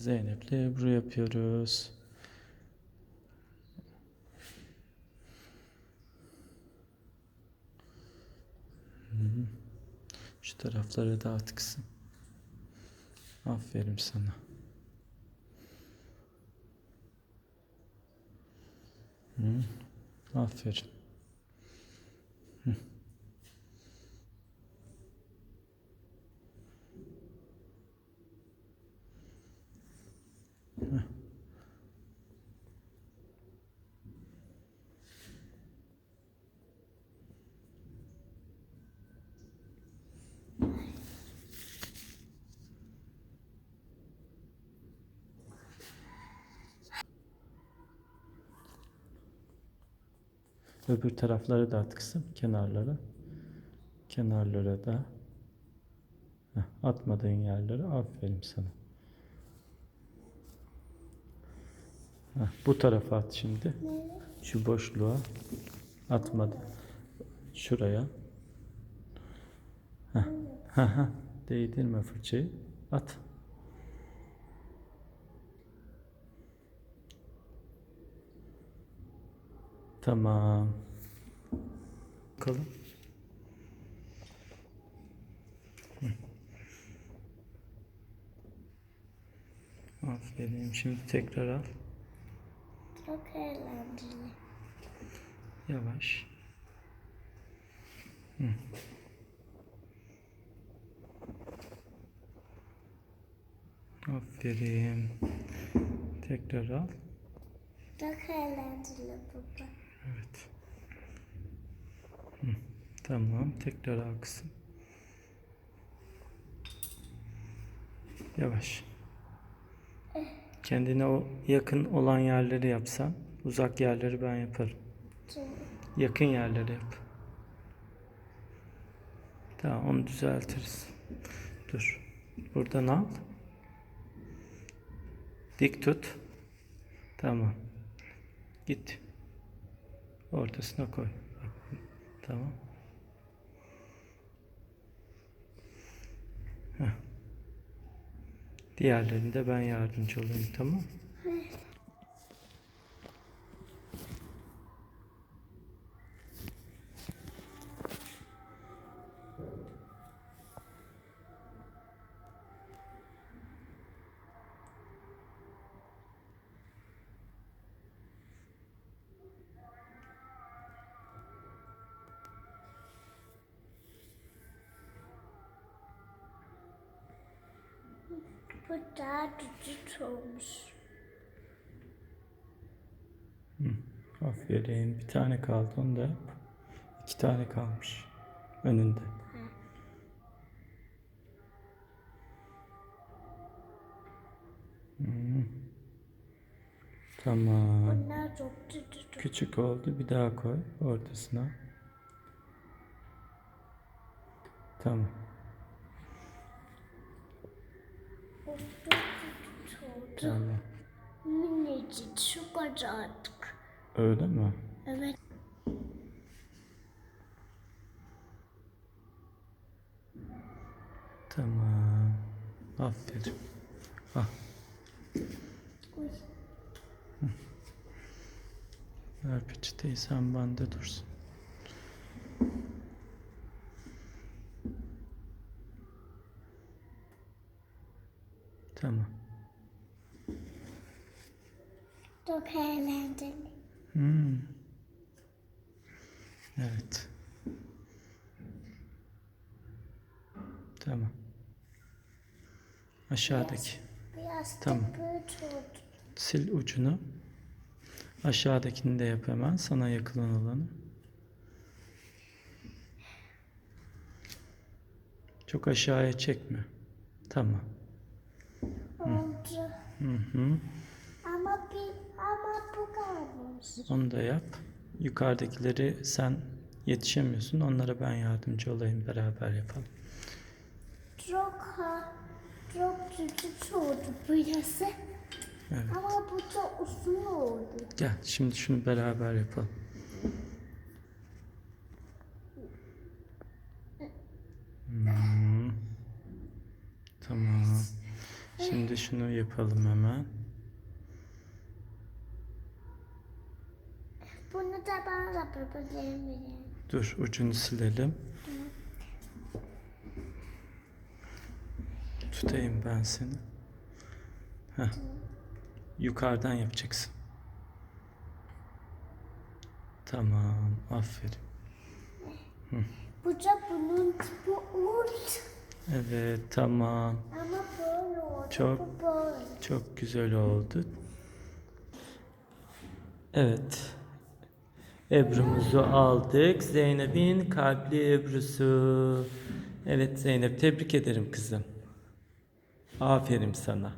Zeynep'le Ebru yapıyoruz. Şu tarafları dağıt kızım. Aferin sana. Hı. Aferin. Hı. Öbür tarafları da at kızım. Kenarlara. Kenarlara da. Heh, atmadığın yerlere aferin sana. Heh, bu tarafa at şimdi. Şu boşluğa. Atmadı. Şuraya. Heh. Değdirme fırçayı. At. Tamam. Bakalım. Aferin. Şimdi tekrar al. Çok eğlenceli. Yavaş. Hı. Aferin. Tekrar al. Çok eğlenceli baba. Evet. Hı, Tamam. Tekrar al kızım. Yavaş. Kendine o yakın olan yerleri yapsan, uzak yerleri ben yaparım. Yakın yerleri yap. Tamam onu düzeltiriz. Dur. Buradan al. Dik tut. Tamam. Git. Ortasına koy. Tamam. Heh. Diğerlerinde ben yardımcı olayım tamam Daha küçük olmuş. Aferin. Bir tane kaldı onu da yap. İki tane kalmış. Önünde. Hmm. Tamam. Onlar çok küçük. Küçük oldu. Bir daha koy ortasına. Tamam. O çok küçük oldu. Tamam. Minicik şu kadarcık. Öyle mi? Evet. Tamam. Aferin. Ah, ver peçeteyi sen bende dursun. Tamam. Çok eğlenceli. Hmm. Evet. Tamam. Aşağıdaki. Biraz Tamam. büyük oldu. Sil ucunu. Aşağıdakini de yap hemen. Sana yakın olanı. Çok aşağıya çekme. Tamam. Oldu. Hı hı. Ama bir ama bu kalmış. Onu da yap. Yukarıdakileri sen yetişemiyorsun. Onlara ben yardımcı olayım. Beraber yapalım. Çok ha, çok küçük oldu burası. Evet. Ama bu da uzun oldu. Gel şimdi şunu beraber yapalım. Hmm. Tamam. Şimdi şunu yapalım hemen. Bunu da bana da yapabilirim. Dur ucunu silelim. Tutayım ben seni. Heh. Yukarıdan yapacaksın. Tamam, aferin. Bu da bunun tipi oldu. Evet, tamam. Oldu. Çok-. Çok güzel oldu. Evet. Ebru'muzu aldık. Zeynep'in kalpli Ebru'su. Evet Zeynep tebrik ederim kızım. Aferin sana.